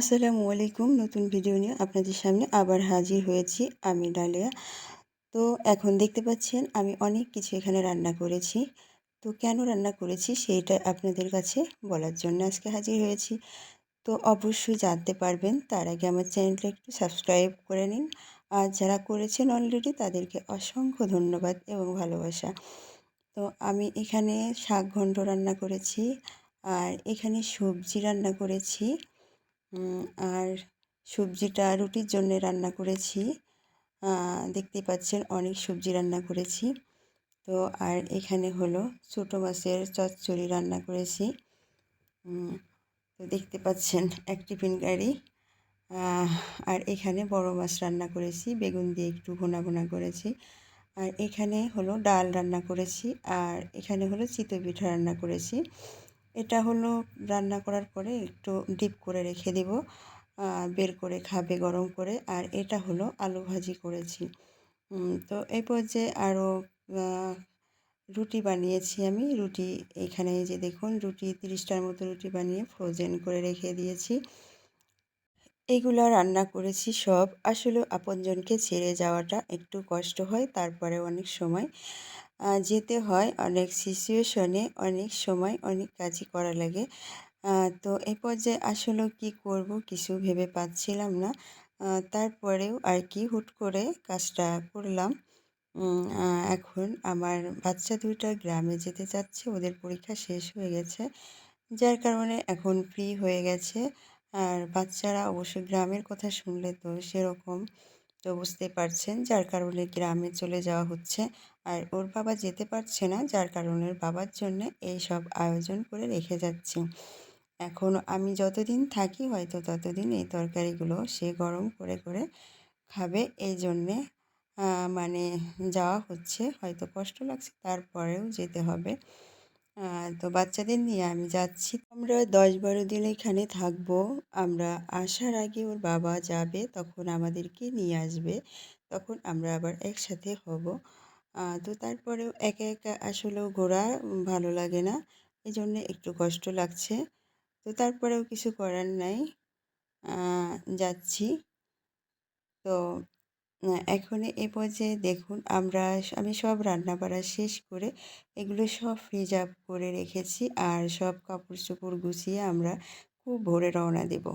আসসালামু আলাইকুম। নতুন ভিডিও নিয়ে আপনাদের সামনে আবার হাজির হয়েছি আমি ডালিয়া। তো এখন দেখতে পাচ্ছেন আমি অনেক কিছু এখানে রান্না করেছি। তো কেন রান্না করেছি সেইটা আপনাদের কাছে বলার জন্য আজকে হাজির হয়েছি। তো অবশ্যই জানতে পারবেন, তার আগে আমার চ্যানেলটা একটু সাবস্ক্রাইব করে নিন। আর যারা করেছেন অলরেডি তাদেরকে অসংখ্য ধন্যবাদ এবং ভালোবাসা। তো আমি এখানে শাক ঘণ্ট রান্না করেছি, আর এখানে সবজি রান্না করেছি। আর সবজিটা রুটির জন্য রান্না করেছি। দেখতে পাচ্ছেন অনেক সবজি রান্না করেছি। তো আর এখানে হলো ছোটো মাছের চচ্চড়ি রান্না করেছি। তো দেখতে পাচ্ছেন এক টিফিন গাড়ি। আর এখানে বড় মাছ রান্না করেছি, বেগুন দিয়ে একটু ভোনা ভোনা করেছি। আর এখানে হলো ডাল রান্না করেছি, আর এখানে হলো চিতই পিঠা রান্না করেছি। এটা হলো রান্না করার পরে একটু ডিপ করে রেখে দেব বের করে খাবে গরম করে। আর এটা হলো আলু ভাজি করেছি। তো এই পর্যায়ে আরও রুটি বানিয়েছি আমি। রুটি এখানে যে দেখুন, রুটি তিরিশটার মতো রুটি বানিয়ে ফ্রোজেন করে রেখে দিয়েছি। এগুলো রান্না করেছি সব। আসলে আপনজনকে ছেড়ে যাওয়াটা একটু কষ্ট হয় তারপরে অনেক সময় যেতে হয়। অনেক সিচুয়েশনে অনেক সময় অনেক কাজই করা লাগে। তো এই পর্যায়ে আসলে কি করব কিছু ভেবে পাচ্ছিলাম না। তারপরেও আর কি হুট করে কাজটা করলাম। এখন আমার বাচ্চা দুইটা গ্রামে যেতে চাচ্ছে। ওদের পরীক্ষা শেষ হয়ে গেছে। যার কারণে এখন ফ্রি হয়ে গেছে। আর বাচ্চারা অবশ্যই গ্রামের কথা শুনলে তো সেরকম তো বুঝতে পারছেন। যার কারণে গ্রামে চলে যাওয়া হচ্ছে। আর ওর বাবা যেতে পারছে না, যার কারণে বাবার জন্য এই সব আয়োজন করে রেখে যাচ্ছি। এখন আমি যতদিন থাকি হয়তো ততদিন এই তরকারিগুলো সে গরম করে করে খাবে। এই জন্যে মানে যাওয়া হচ্ছে। হয়তো কষ্ট লাগছে, তারপরেও যেতে হবে। তো বাচ্চাদের নিয়ে আমি যাচ্ছি। আমরা দশ বারো দিন এখানে থাকব। আমরা আসার আগে ওর বাবা যাবে, তখন আমাদেরকে নিয়ে আসবে, তখন আমরা আবার একসাথে হব। তো তারপরেও একা একা আসলেও ঘোরা ভালো লাগে না। এই জন্যে একটু কষ্ট লাগছে। তো তারপরেও কিছু করার নাই। যাচ্ছি। তো এখন এ পর্যায়ে দেখুন, আমরা আমি সব রান্না বাড়া শেষ করে এগুলো সব ফ্রিজ আপ করে রেখেছি আর সব কাপড় চোপড় গুছিয়ে আমরা খুব ভোরে রওনা দেব।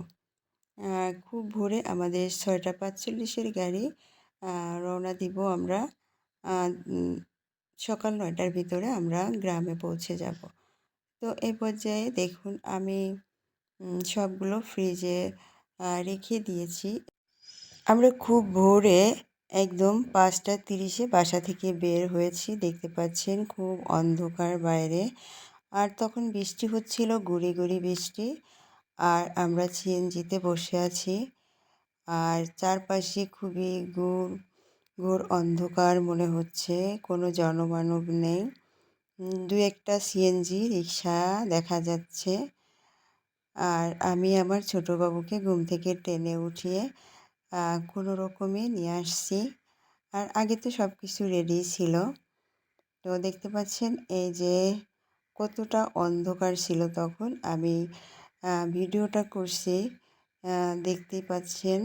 খুব ভোরে আমাদের ছয়টা পাঁচচল্লিশের গাড়ি রওনা দিব আমরা। সকাল নয়টার ভিতরে আমরা গ্রামে পৌঁছে যাব। তো এ পর্যায়ে দেখুন আমি সবগুলো ফ্রিজে রেখে দিয়েছি। আমরা খুব ভোরে একদম পাঁচটা তিরিশে বাসা থেকে বের হয়েছি। দেখতে পাচ্ছেন খুব অন্ধকার বাইরে। আর তখন বৃষ্টি হচ্ছিল, গুড়ি গুড়ি বৃষ্টি। আর আমরা সিএনজিতে বসে আছি। আর চারপাশে খুবই গুড় ঘোর অন্ধকার মনে হচ্ছে, কোনো জনমানব নেই। দু একটা সিএনজি রিক্সা দেখা যাচ্ছে। আর আমি আমার ছোটো বাবুকে ঘুম থেকে টেনে উঠিয়ে কোনো রকমে নিয়ে আসছি। আর আগে তো সব কিছু রেডি ছিল। তো দেখতে পাচ্ছেন, এই যে কতটা অন্ধকার ছিল তখন। আমি ভিডিওটা করছি। দেখতেই পাচ্ছেন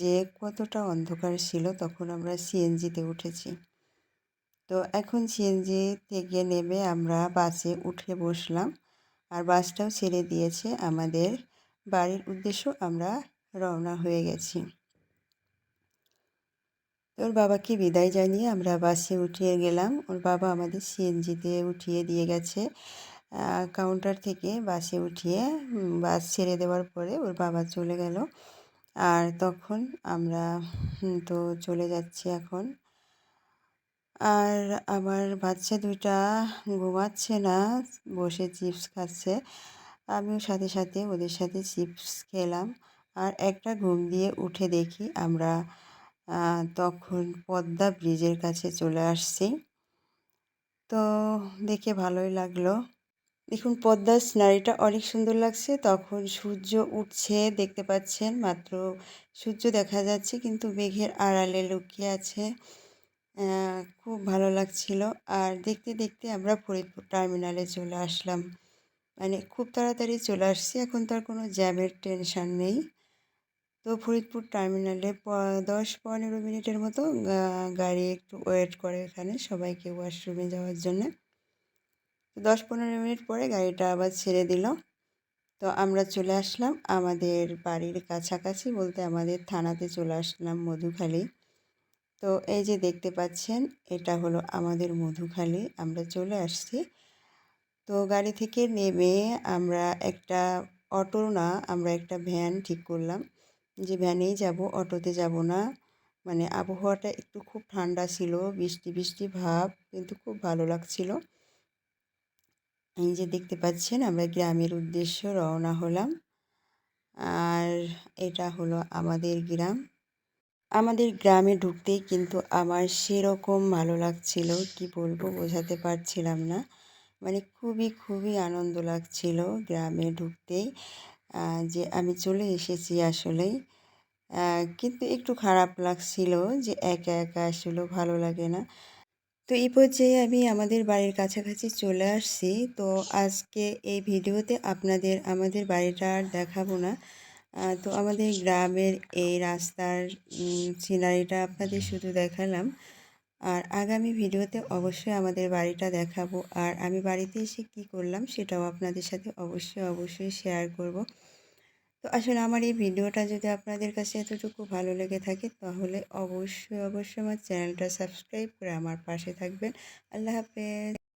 যে কতটা অন্ধকার ছিল তখন আমরা সিএনজিতে উঠেছি। তো এখন সিএনজি থেকে নেমে আমরা বাসে উঠে বসলাম আর বাসটাও ছেড়ে দিয়েছে। আমাদের বাড়ির উদ্দেশ্য আমরা রওনা হয়ে গেছি। ওর বাবাকে বিদায় জানিয়ে আমরা বাসে উঠিয়ে গেলাম। ওর বাবা আমাদের সিএনজিতে উঠিয়ে দিয়ে গেছে। কাউন্টার থেকে বাসে উঠিয়ে বাস ছেড়ে দেওয়ার পরে ওর বাবা চলে গেল। আর তখন আমরা তো চলে যাচ্ছি এখন। আর আমার বাচ্চা দুইটা ঘুমাচ্ছে না, বসে চিপস খাচ্ছে। আমিও সাথে সাথে ওদের সাথে চিপস খেলাম। আর একটা ঘুম দিয়ে উঠে দেখি আমরা তখন পদ্মা ব্রিজের কাছে চলে আসছি। তো দেখে ভালোই লাগল। দেখুন, পদ্মার সিনারিটা অনেক সুন্দর লাগছে। তখন সূর্য উঠছে, দেখতে পাচ্ছেন মাত্র সূর্য দেখা যাচ্ছে, কিন্তু মেঘের আড়ালে লুকিয়ে আছে। খুব ভালো লাগছিল। আর দেখতে দেখতে আমরা ফরিদপুর টার্মিনালে চলে আসলাম। মানে খুব তাড়াতাড়ি চলে আসছি। এখন তার কোনো জ্যামের টেনশান নেই। তো ফরিদপুর টার্মিনালে প, দশ পনেরো মিনিটের মতো গাড়ি একটু ওয়েট করে এখানে সবাইকে ওয়াশরুমে যাওয়ার জন্য। দশ পনেরো মিনিট পরে গাড়িটা আবার ছেড়ে দিল। তো আমরা চলে আসলাম আমাদের বাড়ির কাছাকাছি বলতে আমাদের থানাতে চলে আসলাম মধুখালী। তো এই যে দেখতে পাচ্ছেন, এটা হলো আমাদের মধুখালী। আমরা চলে আসছি। তো গাড়ি থেকে নেমে আমরা একটা অটো না, আমরা একটা ভ্যান ঠিক করলাম। যে ভ্যানেই যাব, অটোতে যাব না। মানে আবহাওয়াটা একটু খুব ঠান্ডা ছিল বৃষ্টি বৃষ্টি ভাব, কিন্তু খুব ভালো লাগছিল। এই যে দেখতে পাচ্ছেন, আমরা গ্রামের উদ্দেশ্য রওনা হলাম। আর এটা হলো আমাদের গ্রাম। আমাদের গ্রামে ঢুকতেই কিন্তু আমার সেরকম ভালো লাগছিল, কি বলব বোঝাতে পারছিলাম না। মানে খুবই খুবই আনন্দ লাগছিল গ্রামে ঢুকতেই যে আমি চলে এসেছি আসলেই কিন্তু একটু খারাপ লাগছিল যে একা একা আসলেও ভালো লাগে না। তো এই পর্যায়ে আমি আমাদের বাড়ির কাছাকাছি চলে আসছি। তো আজকে এই ভিডিওতে আপনাদের, আমাদের বাড়িটা আর দেখাবো না। তো আমাদের গ্রামের এই রাস্তার সিনারিটা আপনাদের শুধু দেখালাম। আর আগামী ভিডিওতে অবশ্যই আমাদের বাড়িটা দেখাবো। আর আমি বাড়িতে এসে কি করলাম সেটাও আপনাদের সাথে অবশ্যই অবশ্যই শেয়ার করব। তো আসলে আমার এই ভিডিওটা যদি আপনাদের কাছে এতটুকু ভালো লেগে থাকে, তাহলে অবশ্যই অবশ্যই আমার চ্যানেলটা সাবস্ক্রাইব করে আমার পাশে থাকবেন। আল্লাহ হাফেজ।